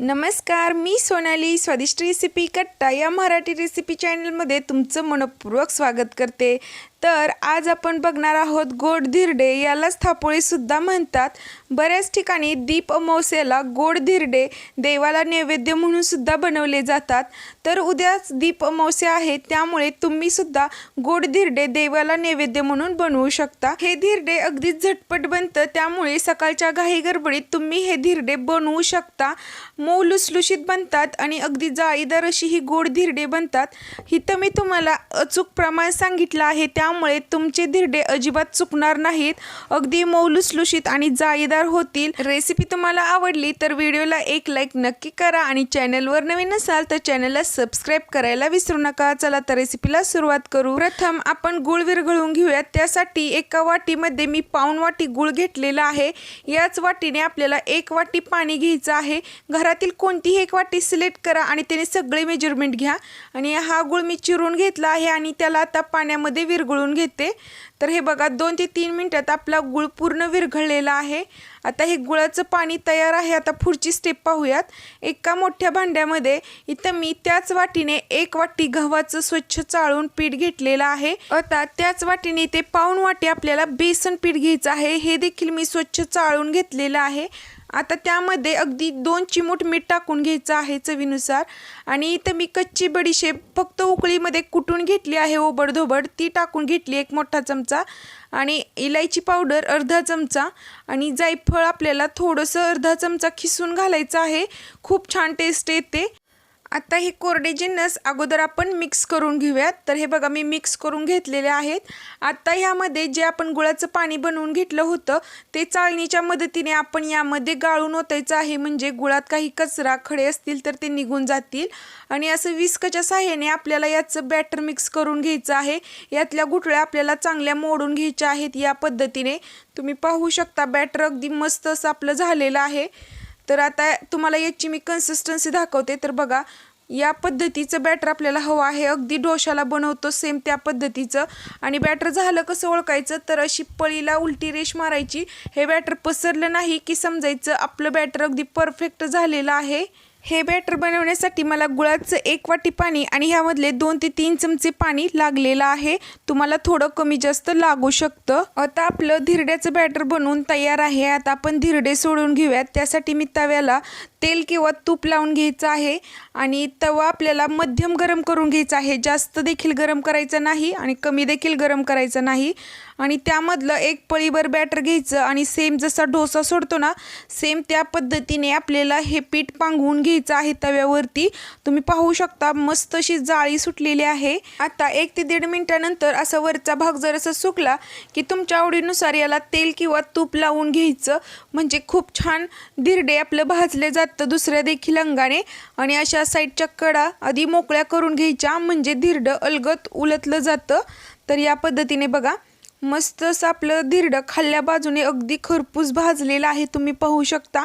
नमस्कार मी सोनाली. स्वादिष्ट रेसिपी कट्टा या मराठी रेसिपी चॅनलमध्ये तुमचं मनपूर्वक स्वागत करते. तर आज आपण बघणार आहोत गोड धिरडे यालाच थापोळीसुद्धा म्हणतात. बऱ्याच ठिकाणी दीप अमावस्येला गोड धिरडे देवाला नैवेद्य म्हणूनसुद्धा बनवले जातात. तर उद्याच दीप अमावस्या आहे त्यामुळे तुम्हीसुद्धा गोड धिरडे देवाला नैवेद्य म्हणून बनवू शकता. हे धिरडे अगदी झटपट बनतं त्यामुळे सकाळच्या घाई गडबडीत तुम्ही हे धिरडे बनवू शकता. मऊ लुसलुशीत बनतात आणि अगदी जाळीदार अशी ही गोड धिरडे बनतात. इथं मी तुम्हाला अचूक प्रमाण सांगितलं आहे त्यामुळे त्यामुळे तुमचे धिरडे अजिबात चुकणार नाहीत. अगदी मौलुसलुशीत आणि जाळीदार होतील. रेसिपी तुम्हाला आवडली तर व्हिडिओला एक लाईक नक्की करा आणि चॅनलवर नवीन असाल तर चॅनलला सबस्क्राईब करायला विसरू नका. चला तर रेसिपीला सुरुवात करू. प्रथम आपण गुळ विरघळून घेऊयात. त्यासाठी एका वाटीमध्ये मी पाऊन वाटी गुळ घेतलेला आहे. याच वाटीने आपल्याला एक वाटी पाणी घ्यायचं आहे. घरातील कोणतीही एक वाटी सिलेक्ट करा आणि त्याने सगळे मेजरमेंट घ्या. आणि हा गुळ मी चिरून घेतला आहे आणि त्याला आता पाण्यामध्ये विरघळून घेते. तर हे बघा दोन ते तीन मिनटात आपला गुळ पूर्ण विरघळलेला आहे. आता हे गुळाचं पाणी तयार आहे. आता पुढची स्टेप पाहूयात. एका मोठ्या भांड्यामध्ये इथं मी त्याच वाटीने एक वाटी गव्हाचं स्वच्छ चाळून पीठ घेतलेलं आहे. आता त्याच वाटीने ते पाऊण वाटी आपल्याला बेसन पीठ घ्यायचं आहे. हे देखील मी स्वच्छ चाळून घेतलेलं आहे. आता त्यामध्ये अगदी दोन चिमूट मीठ टाकून घ्यायचं आहे चवीनुसार. आणि इथं मी कच्ची बडीशेप फक्त उकळीमध्ये कुटून घेतली आहे ओबडधोबड. ती टाकून घेतली एक मोठा चमचा. आणि इलायची पावडर अर्धा चमचा. आणि जायफळ आपल्याला थोडंसं अर्धा चमचा खिसून घालायचं आहे. खूप छान टेस्ट येते. आता हे कोरडे जिन्नस अगोदर आपण मिक्स करून घेऊयात. तर हे बघा मी मिक्स करून घेतलेले आहेत. आता ह्यामध्ये जे आपण गुळाचं पाणी बनवून घेतलं होतं ते चाळणीच्या मदतीने आपण यामध्ये गाळून ओतायचं आहे. म्हणजे गुळात काही कचरा खडे असतील तर ते निघून जातील. आणि असं विस्कच्या साह्याने आपल्याला याचं बॅटर मिक्स करून घ्यायचं आहे. यातल्या गुठळ्या आपल्याला चांगल्या मोडून घ्यायच्या आहेत या पद्धतीने. तुम्ही पाहू शकता बॅटर अगदी मस्त असं आपलं झालेलं आहे. तर आता तुम्हाला याची मी कन्सिस्टन्सी दाखवते. तर बघा या पद्धतीचं बॅटर आपल्याला हवं आहे. अगदी डोशाला बनवतो सेम त्या पद्धतीचं. आणि बॅटर झालं कसं ओळखायचं? तर अशी पळीला उलटी रेश मारायची. हे बॅटर पसरलं नाही की समजायचं. आपलं बॅटर अगदी परफेक्ट झालेलं आहे. हे बॅटर बनवण्यासाठी मला गुळाचं एक वाटी पाणी आणि ह्यामधले दोन ते तीन चमचे पाणी लागलेलं आहे. तुम्हाला थोडं कमी जास्त लागू शकतं. आता आपलं धिरड्याचं बॅटर बनवून तयार आहे. आता आपण धिरडे सोडून घेऊयात. त्यासाठी मी तव्याला तेल किंवा तूप लावून घ्यायचं आहे. आणि तवा आपल्याला मध्यम गरम करून घ्यायचा आहे. जास्त देखील गरम करायचं नाही आणि कमी देखील गरम करायचं नाही. आणि त्यामधलं एक पळीभर बॅटर घ्यायचं आणि सेम जसा डोसा सोडतो ना सेम त्या पद्धतीने आपल्याला हे पीठ पांगवून घ्यायचं आहे तव्यावरती. तुम्ही पाहू शकता मस्त अशी जाळी सुटलेली आहे. आता एक ते दीड मिनटानंतर असा वरचा भाग जर असं सुकला की तुमच्या आवडीनुसार याला तेल किंवा तूप लावून घ्यायचं. म्हणजे खूप छान धिरडे आपलं भाजले जा दुसऱ्या देखील अंगाने. आणि अशा साईडच्या कडा आधी मोकळ्या करून घ्यायच्या म्हणजे धिरडं अलगत उलटलं जातं. तर या पद्धतीने बघा मस्त असं आपलं धिरडं खाल्ल्या बाजूने अगदी खरपूस भाजलेलं आहे तुम्ही पाहू शकता.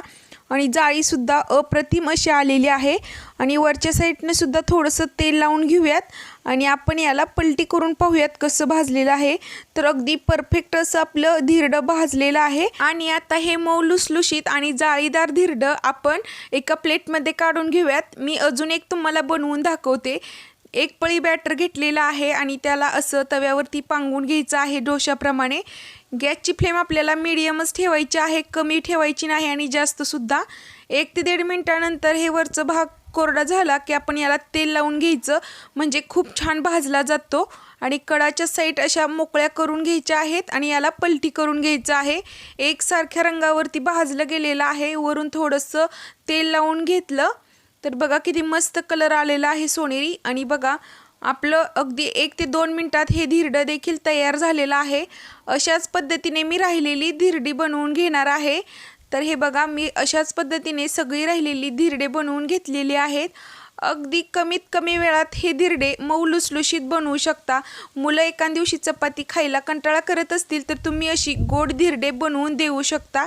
आणि जाळीसुद्धा अप्रतिम अशी आलेली आहे. आणि वरच्या साईडने सुद्धा थोडंसं तेल लावून घेऊयात. आणि आपण याला पलटी करून पाहूयात कसं भाजलेलं आहे. तर अगदी परफेक्ट असं आपलं धिरडं भाजलेलं आहे. आणि आता हे मऊ लुसलुशीत आणि जाळीदार धिरडं आपण एका प्लेटमध्ये काढून घेऊयात. मी अजून एक तुम्हाला बनवून दाखवते. एक पळी बॅटर घेतलेला आहे आणि त्याला असं तव्यावरती पांगून घ्यायचं आहे डोशाप्रमाणे गॅसची फ्लेम आपल्याला मिडियमच ठेवायची आहे कमी ठेवायची नाही आणि जास्तसुद्धा एक ते दीड मिनटानंतर हे वरचं भाग कोरडा झाला की आपण याला तेल लावून घ्यायचं. म्हणजे खूप छान भाजला जातो आणि कडाच्या साईड अशा मोकळ्या करून घ्यायच्या आहेत आणि याला पलटी करून घ्यायचं आहे. एकसारख्या रंगावरती भाजलं गेलेलं आहे. वरून थोडंसं तेल लावून घेतलं. तर बघा किती मस्त कलर आलेला आहे सोनेरी. आणि बघा आपलं अगदी एक ते दोन मिनटात हे धिरडं देखील तयार झालेलं आहे. अशाच पद्धतीने मी राहिलेली धिरडी बनवून घेणार आहे. तर हे बघा मी अशाच पद्धतीने सगळी राहिलेली धिरडे बनवून घेतलेली आहेत. अगदी कमीत कमी वेळात हे धिरडे मऊ लुसलुशीत बनवू शकता. मुलं एका दिवशी चपाती खायला कंटाळा करत असतील तर तुम्ही अशी गोड धिरडे बनवून देऊ शकता.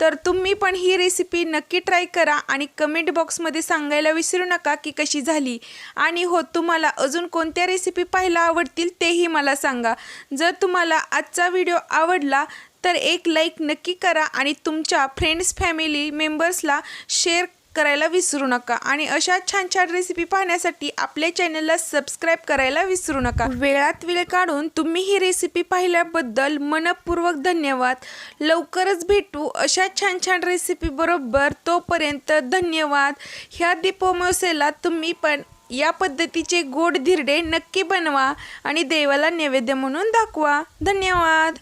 तर तुम्ही पण ही रेसिपी नक्की ट्राय करा आणि कमेंट बॉक्समध्ये सांगायला विसरू नका की कशी झाली. आणि हो तुम्हाला अजून कोणत्या रेसिपी पाहायला आवडतील तेही मला सांगा. जर तुम्हाला आजचा व्हिडिओ आवडला तर एक लाईक नक्की करा आणि तुमच्या फ्रेंड्स फॅमिली मेंबर्सला शेअर करायला विसरू नका. आणि अशा छान छान रेसिपी पाहण्यासाठी आपल्या चॅनलला सबस्क्राईब करायला विसरू नका. वेळात वेळ काढून तुम्ही ही रेसिपी पाहिल्याबद्दल मनपूर्वक धन्यवाद. लवकरच भेटू अशा छान छान रेसिपी बरोबर तोपर्यंत धन्यवाद. ह्या दीपोमोसेला तुम्ही पण या पद्धतीचे गोड धिरडे नक्की बनवा आणि देवाला नैवेद्य म्हणून दाखवा. धन्यवाद.